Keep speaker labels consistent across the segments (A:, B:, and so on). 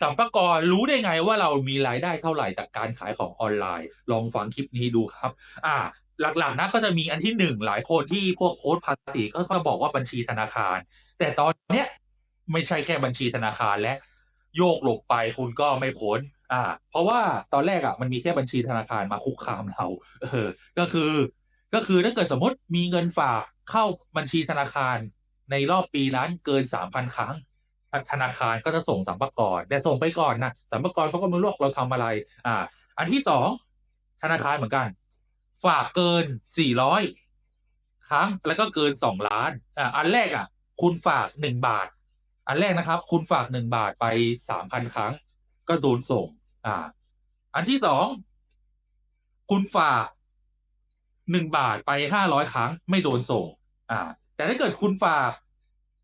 A: สัมภากรรู้ได้ไงว่าเรามีรายได้เท่าไหร่จากการขายของออนไลน์ ลองฟังคลิปนี้ดูครับ อ่า หลักๆนะก็จะมีอันที่หนึ่งหลายคนที่พวกโค้ดภาษีก็จะบอกว่าบัญชีธนาคาร แต่ตอนเนี้ยไม่ใช่แค่บัญชีธนาคารและ โยกหลบไปคุณก็ไม่พ้นอ่า เพราะว่าตอนแรกอะมันมีแค่บัญชีธนาคารมาคุกคามเรา เออ ก็คือ ก็คือถ้าเกิดสมมติมีเงินฝากเข้าบัญชีธนาคารในรอบปีนั้นเกินสามพันครั้ง ธนาคารก็จะส่งสัมภาระแต่ส่งไปก่อนนะสัมภาระเขาก็ไม่รู้เราทำอะไร อ่า อันที่สองธนาคารเหมือนกัน ฝากเกินสี่ร้อยครั้งแล้วก็เกินสองล้านอ่าอันแรกอะ คุณฝากหนึ่งบาท อันแรกนะครับ คุณฝากหนึ่งบาทไปสามพันครั้ง ก็โดนส่ง อ่า อันที่สองคุณฝากหนึ่งบาทไปห้าร้อยครั้ง ไม่โดนส่ง อ่า แต่ถ้าเกิดคุณฝาก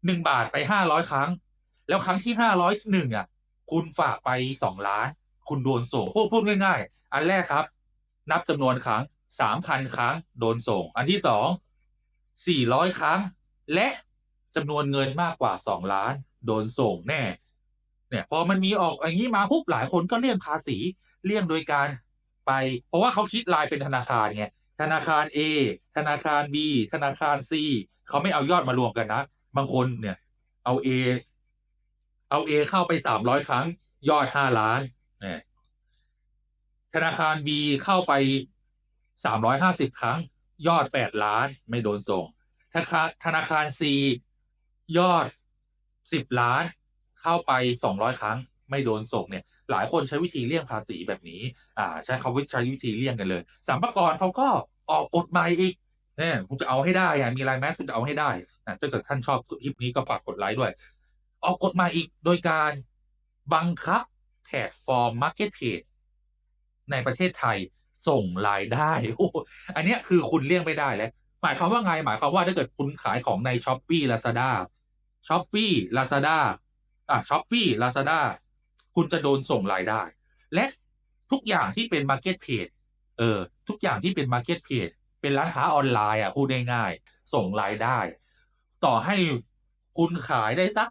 A: หนึ่งบาทไปห้าร้อยครั้ง แล้วครั้งที่ห้าร้อยหนึ่งอะ คุณฝากไปสองล้าน คุณโดนส่งพูดพูดง่าย ๆ อันแรกครับ นับจำนวนครั้งสามพันครั้งโดนส่ง อันที่สองสี่ร้อยครั้ง และจำนวนเงินมากกว่าสองล้าน โดนส่งแน่ เนี่ยพอมันมีออกอย่างนี้มาปุ๊บหลายคนก็เลี่ยงภาษีเลี่ยงโดยการไป เพราะว่าเขาคิดรายเป็นธนาคารไงธนาคาร A ธนาคาร B ธนาคาร C เขาไม่เอายอดมารวมกันนะ บางคนเนี่ย เอา A เอา A เข้าไปสามร้อยครั้ง ยอดห้าล้านนี่ธนาคาร B เข้าไปสามร้อยห้าสิบครั้ง ยอดแปดล้านไม่โดนส่ง ธนาคารธนาคาร C ยอดสิบล้านเข้าไปสองร้อยครั้ง ไม่โดนส่งเนี่ยหลายคนใช้วิธีเลี่ยงภาษีแบบนี้ อ่า ใช้คำวิใช้วิธีเลี่ยงกันเลยสัมภาระเขาก็ออกกฎหมายอีกเนี่ยคุณจะเอาให้ได้อะมีอะไรไหมคุณจะเอาให้ได้นะถ้าเกิดท่านชอบคลิปนี้ก็ฝากกดไลค์ด้วย ออกกฎหมายอีกโดยการบังคับแพลตฟอร์มมาร์เก็ตเพจในประเทศไทยส่งรายได้โอ้อันนี้คือคุณเลี่ยงไม่ได้แล้ว หมายความว่าไง หมายความว่าถ้าเกิดคุณขายของในช้อปปี้ลาซาด้าช้อปปี้ลาซาด้าอะช้อปปี้ลาซาด้าคุณจะโดนส่งรายได้ และทุกอย่างที่เป็นมาร์เก็ตเพจเออ ทุกอย่างที่เป็นมาร์เก็ตเพจเป็นร้านค้าออนไลน์อะพูดง่ายๆส่งรายได้ ต่อให้คุณขายได้สัก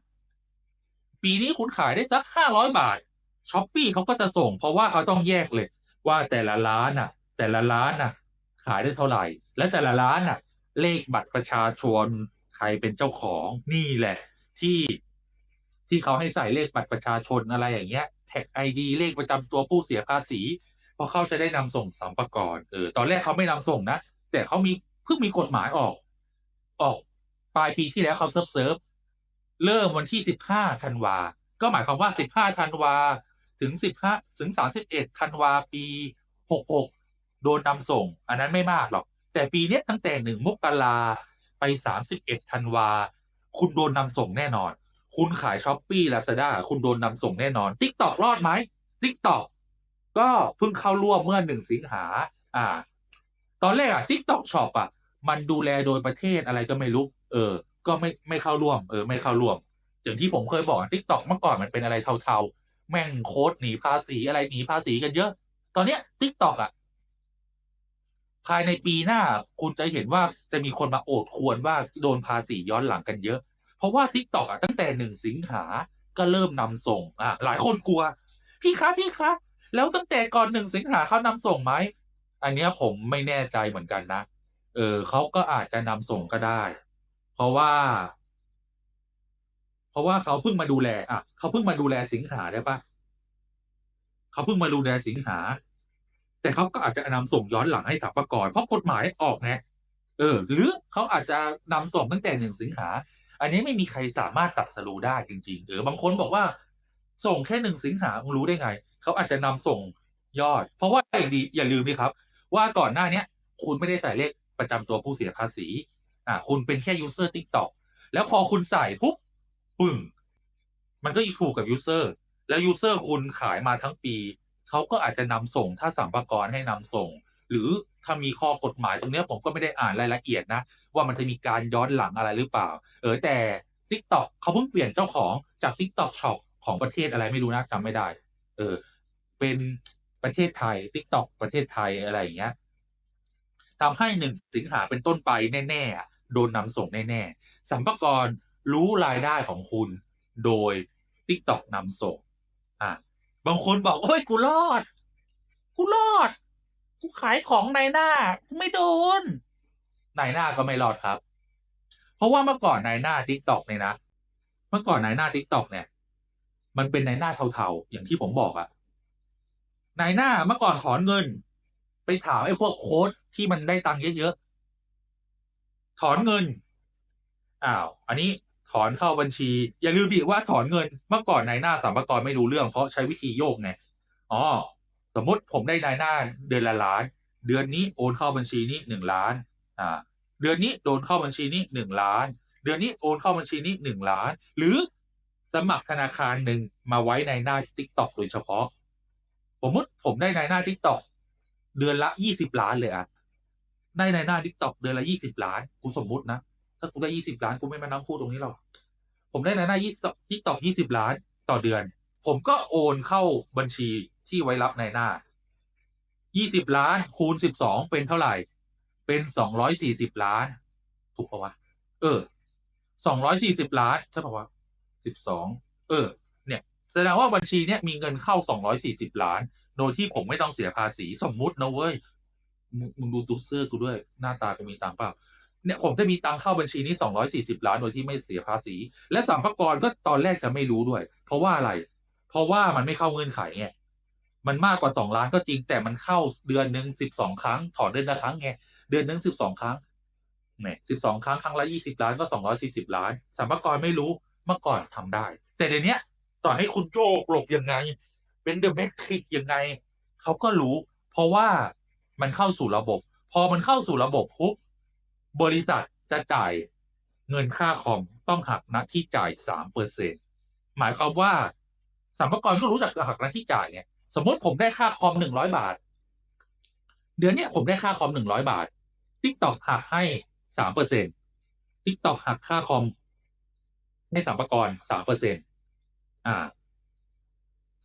A: ปีนี้คุณขายได้สักห้าร้อยบาทช้อปปี้เขาก็จะส่ง เพราะว่าเขาต้องแยกเลย ว่าแต่ละร้านอะ แต่ละร้านอะ ขายได้เท่าไหร่ และแต่ละร้านอะ เลขบัตรประชาชน ใครเป็นเจ้าของนี่แหละ ที่ที่เขาให้ใส่เลขบัตรประชาชนอะไรอย่างเงี้ยแท็กไอดีเลขประจำตัวผู้เสียภาษี เพราะเขาจะได้นำส่งสัมภาระเออตอนแรกเขาไม่นำส่งนะแต่เขามีเพิ่งมีกฎหมายออก ออกปลายปีที่แล้วเขาเซิร์ฟเซิร์ฟ เริ่มวันที่สิบห้าธันวา ก็หมายความว่าสิบห้าธันวา ถึงสิบห้าถึงสามสิบเอ็ดธันวาปีหกหกโดนนำส่ง อันนั้นไม่มากหรอก แต่ปีนี้ตั้งแต่หนึ่งมกราไปสามสิบเอ็ดธันวา คุณโดนนำส่งแน่นอน คุณขายช้อปปี้ลาซาด้าคุณโดนนำส่งแน่นอนทิกตอกรอดไหมทิกตอกก็เพิ่งเข้าร่วมเมื่อหนึ่งสิงหา อ่า ตอนแรกอะทิกตอกช็อปอะมันดูแลโดยประเทศอะไรก็ไม่รู้ เออ ก็ไม่ไม่เข้าร่วม เออ ไม่เข้าร่วม อย่างที่ผมเคยบอกทิกตอกเมื่อก่อนมันเป็นอะไรเทาๆ แม่งโค้ดหนีภาษีอะไรหนีภาษีกันเยอะ ตอนเนี้ยทิกตอกอะ ภายในปีหน้าคุณจะเห็นว่าจะมีคนมาโอดควรว่าโดนภาษีย้อนหลังกันเยอะ เพราะว่าทิกตอกอะตั้งแต่หนึ่งสิงหา ก็เริ่มนำส่ง อะหลายคนกลัว พี่คะพี่คะแล้วตั้งแต่ก่อนหนึ่งสิงหาเขานำส่งไหมอันเนี้ยผมไม่แน่ใจเหมือนกันนะ เออเขาก็อาจจะนำส่งก็ได้ ราะว่า เพราะว่าเขาเพิ่งมาดูแล อะ เขาเพิ่งมาดูแลสิงหาได้ปะเขาเพิ่งมาดูแลสิงหา แต่เขาก็อาจจะนำส่งย้อนหลังให้สัมภาระเพราะกฎหมายออกไงเออ หรือเขาอาจจะนำส่งตั้งแต่หนึ่งสิงหา อันนี้ไม่มีใครสามารถตัดสรูได้จริง ๆ เออบางคนบอกว่า ส่งแค่หนึ่งสิงหามึงรู้ได้ไง เขาอาจจะนำส่งยอด เพราะว่าอย่างดีอย่าลืมนะครับ ว่าก่อนหน้าเนี้ย คุณไม่ได้ใส่เลขประจำตัวผู้เสียภาษี อ่าคุณเป็นแค่ยูเซอร์ทิกตอกแล้วพอคุณใส่ปุ๊บปึ้งมันก็ถูกกับยูเซอร์แล้วยูเซอร์คุณขายมาทั้งปี เขาก็อาจจะนำส่งถ้าสัมภาระให้นำส่ง หรือถ้ามีข้อกฎหมายตรงเนี้ยผมก็ไม่ได้อ่านรายละเอียดนะ ว่ามันจะมีการย้อนหลังอะไรหรือเปล่า เออแต่ TikTok เขาเพิ่งเปลี่ยนเจ้าของจาก TikTok Shop ของประเทศอะไรไม่รู้นะจำไม่ได้ เออ เป็นประเทศไทย TikTok ประเทศไทยอะไรอย่างเงี้ยทำให้หนึ่งสิงหาเป็นต้นไปแน่ๆ โดนนำส่งแน่ๆสัมภาระรู้รายได้ของคุณ โดย TikTok นำส่ง อ่าบางคนบอก โอ้ย กูรอด กูรอด กูขายของในหน้า กูไม่โดนในหน้าก็ไม่รอดครับ เพราะว่าเมื่อก่อนในหน้าทิกตอกเนี่ยนะ เมื่อก่อนในหน้าทิกตอกเนี่ย มันเป็นในหน้าเทาๆ อย่างที่ผมบอกอะในหน้าเมื่อก่อนถอนเงิน ไปถามไอ้พวกโค้ดที่มันได้ตังค์เยอะๆ ถอนเงินอ้าวอันนี้ถอนเข้าบัญชี อย่าลืมดิว่าถอนเงินเมื่อก่อนนายหน้าสัมภากรไม่รู้เรื่องเพราะใช้วิธีโยกไงอ๋อสมมติผมได้นายหน้าเดือนละล้าน เดือนนี้โอนเข้าบัญชีนี้หนึ่งล้านอ่าเดือนนี้โอนเข้าบัญชีนี้หนึ่งล้าน เดือนนี้โอนเข้าบัญชีนี้หนึ่งล้าน หรือสมัครธนาคารหนึ่งมาไว้ในหน้าทิกตอกโดยเฉพาะ สมมติผมได้ในหน้าทิกตอกเดือนละยี่สิบล้านเลยอะ ได้ในหน้าทิกตอกเดือนละยี่สิบล้านกูสมมุตินะถ้ากูได้ยี่สิบล้านกูไม่มานั่งพูดตรงนี้หรอกผมได้ในหน้ายี่ทิกตอกยี่สิบล้านต่อเดือน ผมก็โอนเข้าบัญชีที่ไว้รับในหน้ายี่สิบล้านคูณสิบสองเป็นเท่าไหร่ เป็นสองร้อยสี่สิบล้าน ถูกปะวะเออสองร้อยสี่สิบล้านใช่ปะวะสิบสองเออ เนี่ยแสดงว่าบัญชีเนี้ยมีเงินเข้าสองร้อยสี่สิบล้าน โดยที่ผมไม่ต้องเสียภาษีสมมุตินะเว้ย มึงดูตุ๊เสื้อกูด้วยหน้าตาจะมีตังค์เปล่าเนี่ยผมจะมีตังเข้าบัญชีนี้สองร้อยสี่สิบล้านโดยที่ไม่เสียภาษี และสัมภากรก็ตอนแรกจะไม่รู้ด้วย เพราะว่าอะไร เพราะว่ามันไม่เข้าเงื่อนไขไง มันมากกว่าสองล้านก็จริง แต่มันเข้าเดือนหนึ่งสิบสองครั้ง ถอนเดือนละครั้งไง เดือนหนึ่งสิบสองครั้ง เนี่ยสิบสองครั้ง ครั้งละยี่สิบล้านก็สองร้อยสี่สิบล้าน สัมภากรไม่รู้ เมื่อก่อนทำได้ แต่เดี๋ยวนี้ต่อให้คุณโจกหลบยังไง เป็นเดอะแมทริกยังไง เขาก็รู้ เพราะว่า มันเข้าสู่ระบบ พอมันเข้าสู่ระบบปุ๊บบริษัทจะจ่ายเงินค่าคอมต้องหักหน้าที่จ่ายสามเปอร์เซ็นหมายความว่าสัมภากรก็รู้จักหักหน้าที่จ่ายไงสมมติผมได้ค่าคอมหนึ่งร้อยบาท เดือนเนี้ยผมได้ค่าคอมหนึ่งร้อยบาททิกตอกหักให้สามเปอร์เซ็นทิกตอกหักค่าคอมให้สัมภากรสามเปอร์เซ็นอ่า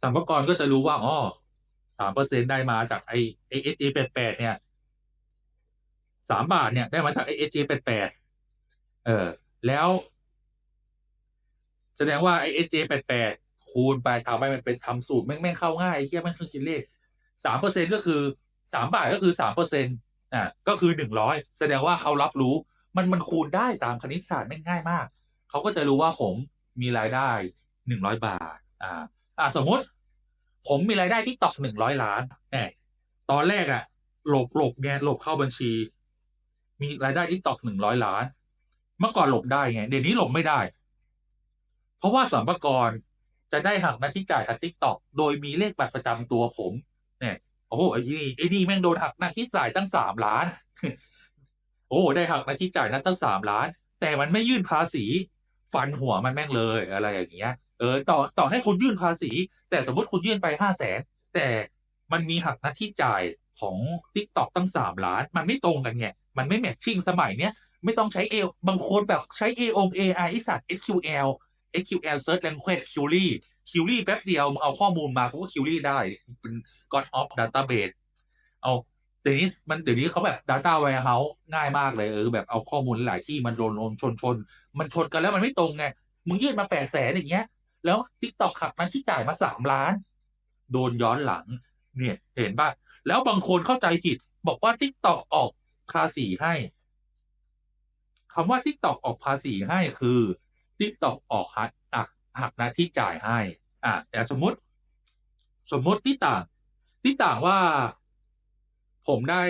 A: สัมภากรก็จะรู้ว่าอ๋อ สามเปอร์เซ็นได้มาจากไอเอเอสแปดแปดเนี่ยสามบาทเนี่ยได้มาจากไอเอสแปดแปดเออ แล้ว แสดงว่าไอเอสแปดแปดคูณไปทำให้มันเป็นทำสูตรแม่งแม่งเข้าง่ายไอ้เหี้ยแม่งเครื่องคิดเลขสามเปอร์เซ็นก็คือสามบาทก็คือสามเปอร์เซ็นอ่าก็คือหนึ่งร้อยแสดงว่าเขารับรู้มันมันคูณได้ตามคณิตศาสตร์แม่งง่ายมาก เขาก็จะรู้ว่าผมมีรายได้หนึ่งร้อยบาท อ่า อ่าสมมติ ผมมีรายได้ที่ตอกหนึ่งร้อยล้านแหมตอนแรกอะหลบหลบไงหลบเข้าบัญชี มีรายได้ที่ตอกหนึ่งร้อยล้าน เมื่อก่อนหลบได้ไง เดี๋ยวนี้หลบไม่ได้ เพราะว่าสัมภากรจะได้หักหน้าที่จ่ายทางทิกตอกโดยมีเลขบัตรประจำตัวผม เนี่ยโอ้โหไอ้นี่ไอ้นี่แม่งโดนหักหน้าที่จ่ายตั้งสามล้าน โอ้ได้หักหน้าที่จ่ายนั้นตั้งสามล้าน แต่มันไม่ยื่นภาษี ฟันหัวมันแม่งเลยอะไรอย่างเงี้ย เออต่อต่อให้คุณยื่นภาษี แต่สมมติคุณยื่นไปห้าแสนแต่มันมีหักหน้าที่จ่ายของทิกตอกตั้งสามล้าน มันไม่ตรงกันไงมันไม่แมทชิ่งสมัยเนี้ยไม่ต้องใช้เอบางคนแบบใช้ A ออง AI ไอสัตว์ SQL SQL Search Language Query Query แป๊บเดียวมึงเอาข้อมูลมากูก็ Query ได้เป็น God of Database เอาเดี๋ยวนี้มันเดี๋ยวนี้เขาแบบ Data Warehouse ง่ายมากเลยเออแบบเอาข้อมูลหลายที่มันโดนชนชน มันชนกันแล้วมันไม่ตรงไงมึงยื่นมาแปดแสนอย่างเงี้ย แล้ว TikTok หักนั้นที่จ่ายมาสามล้าน โดนย้อนหลัง เนี่ยเห็นป่ะแล้วบางคนเข้าใจผิด บอกว่า TikTok ออกภาษีให้คำว่า TikTok ออกภาษีให้คือ TikTok ออกหักหักหักหน้าที่จ่ายให้ อะแต่สมมติ สมมติที่ต่างที่ต่างว่า ผมได้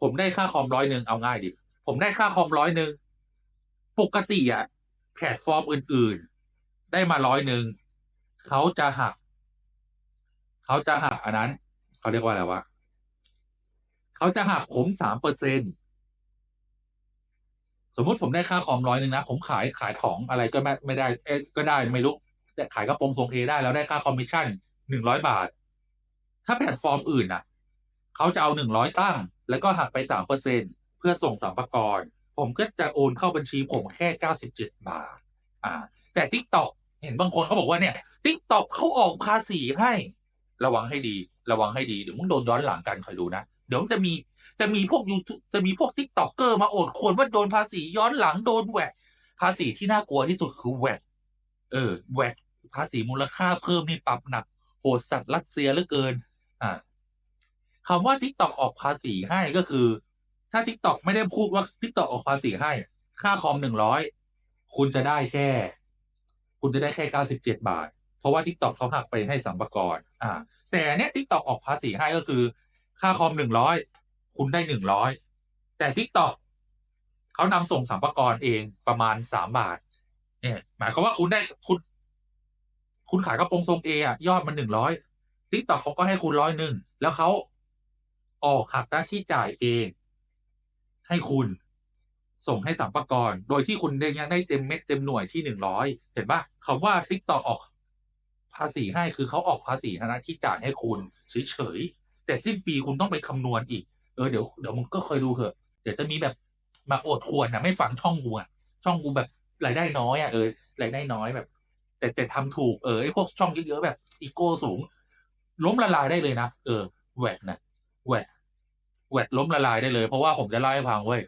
A: ผมได้ค่าคอมร้อยหนึ่งเอาง่ายดิผมได้ค่าคอมร้อยหนึ่งปกติอะแพลตฟอร์มอื่น ได้มาร้อยหนึ่งเขาจะหักเขาจะหักอันนั้นเขาเรียกว่าอะไรวะเขาจะหักผมสามเปอร์เซ็นสมมุติผมได้ค่าคอมร้อยหนึ่งนะผมขายขายของอะไรก็ไม่ไม่ได้ เอ๊ก็ได้ไม่รู้แต่ขายกระโปรงทรงเอได้แล้วได้ค่าคอมมิชชั่นหนึ่งร้อยบาท ถ้าแพลตฟอร์มอื่นน่ะเขาจะเอาหนึ่งร้อยตั้ง แล้วก็หักไปสามเปอร์เซ็นเพื่อส่งสัมภากรผมก็จะโอนเข้าบัญชีผมแค่เก้าสิบเจ็ดบาท อ่า แต่ทิกตอก เห็นบางคนเขาบอกว่าเนี่ยทิกตอกเขาออกภาษีให้ ระวังให้ดี ระวังให้ดีเดี๋ยวมึงโดนย้อนหลังกันคอยดูนะเดี๋ยวมันจะมีจะมีพวกยูทูจะมีพวกทิกตอกเกอร์มาโอดควรว่าโดนภาษีย้อนหลังโดนแหวกภาษีที่น่ากลัวที่สุดคือแหวกเออแหวกภาษีมูลค่าเพิ่มนี่ปรับหนักโหดสัตว์รัสเซียเหลือเกิน อ่าคำว่า TikTok ออกภาษีให้ก็คือ ถ้า TikTok ไม่ได้พูดว่า TikTok ออกภาษีให้ ค่าคอมหนึ่งร้อยคุณจะได้แค่ คุณจะได้แค่เก้าสิบเจ็ดบาท เพราะว่า TikTok เขาหักไปให้สัมภาระอ่า แต่เนี้ย TikTok ออกภาษีให้ก็คือ ค่าคอมหนึ่งร้อยคุณได้หนึ่งร้อยแต่ TikTok เขานำส่งสัมภาระเองประมาณสามบาท เนี่ย หมายความว่าคุณได้คุณ คุณขายกระโปรงทรงเออะยอดมันหนึ่งร้อยทิกตอกเขาก็ให้คุณร้อยหนึ่งแล้วเขาออกหักหน้าที่จ่ายเอง ให้คุณ ส่งให้สัมภาระโดยที่คุณยังได้เต็มเม็ดเต็มหน่วยที่หนึ่งร้อยเห็นปะคำว่าทิกตอกออกภาษีให้คือเขาออกภาษีน้าที่จ่ายให้คุณเฉยๆแต่สิ้นปีคุณต้องไปคำนวณอีก เออเดี๋ยวเดี๋ยวมึงก็เคยดูเถอะ เดี๋ยวจะมีแบบมาอดควรนะไม่ฟังช่องกูอะช่องกูแบบรายได้น้อยอะเออรายได้น้อยแบบ แต่แต่ทำถูกเออไอพวกช่องเยอะๆแบบอีโก้สูง ล้มละลายได้เลยนะเออแหวดนะแหวดแหวดล้มละลายได้เลย เพราะว่าผมจะเล่าให้ฟังเว้ย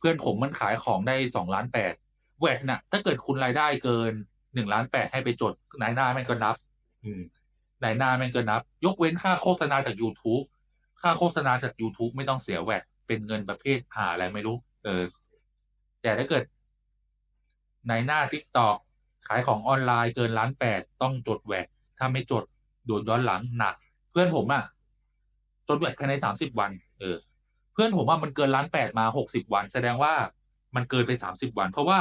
A: เพื่อนผมมันขายของได้สองล้านแปดแวดน่ะ ถ้าเกิดคุณรายได้เกินหนึ่งล้านแปดให้ไปจดนายหน้าแม่งก็นับ อืมนายหน้าแม่งก็นับ ยกเว้นค่าโฆษณาจาก YouTube ค่าโฆษณาจาก YouTube ไม่ต้องเสียแวดเป็นเงินประเภทหาอะไรไม่รู้ เออ แต่ถ้าเกิดในหน้า TikTok ขายของออนไลน์เกินล้านแปดต้องจดแวดถ้าไม่จดโดนย้อนหลังหนัก เพื่อนผมอะจดแวดภายในสามสิบวัน เออ เพื่อนผมว่ามันเกินล้านแปดมาหกสิบวัน แสดงว่ามันเกินไปสามสิบวัน เพราะว่า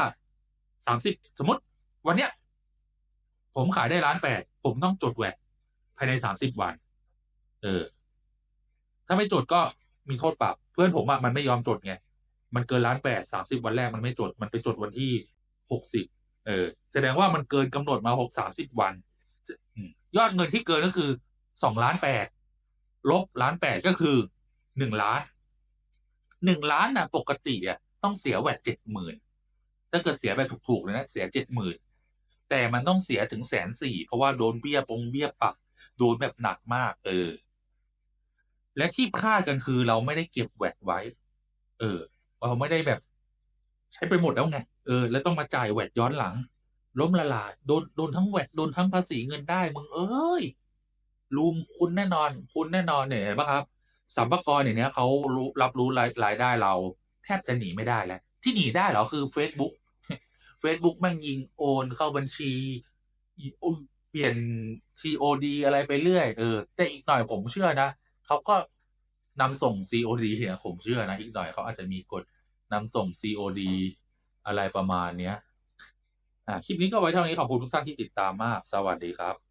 A: สามสิบสมมติวันเนี้ย ผมขายได้ล้านแปดผมต้องจดแหวดภายในสามสิบวัน เออ ถ้าไม่จดก็มีโทษปรับ เพื่อนผมอะมันไม่ยอมจดไงมันเกินล้านแปดสามสิบวันแรกมันไม่จด มันไปจดวันที่หกสิบเออ แสดงว่ามันเกินกำหนดมาหกสามสิบวันยอดเงินที่เกินก็คือสองล้านแปดลบล้านแปดก็คือหนึ่งล้าน หนึ่งล้านนะปกติอะต้องเสียแวดเจ็ดหมื่นถ้าเกิดเสียแบบถูกๆเลยนะเสียเจ็ดหมื่นแต่มันต้องเสียถึงแสนสี่เพราะว่าโดนเบี้ยปงเบี้ยปรับโดนแบบหนักมาก เออ และที่พลาดกันคือเราไม่ได้เก็บแวดไว้ เออ เราไม่ได้แบบ ใช้ไปหมดแล้วไงเออ แล้วต้องมาจ่ายแวดย้อนหลัง ล้มละลายโดนโดนทั้งแวดโดนทั้งภาษีเงินได้มึงเอ้ยลุมคุณแน่นอน คุณแน่นอนเนี่ยเห็นปะครับ สัมภาระเนี่ยเนี้ยเขารู้รับรู้รายรายได้เรา แทบจะหนีไม่ได้แล้ว ที่หนีได้เหรอคือ Facebook Facebook แม่งยิงโอนเข้าบัญชีเปลี่ยน COD อะไรไปเรื่อยเออแต่อีกหน่อยผมเชื่อนะเขาก็นำส่ง COD เนี่ยผมเชื่อนะ อีกหน่อยเขาอาจจะมีกฎนำส่ง COD อะไรประมาณเนี้ยอ่าคลิปนี้ก็ไว้เท่านี้ขอบคุณทุกท่านที่ติดตามมาก สวัสดีครับ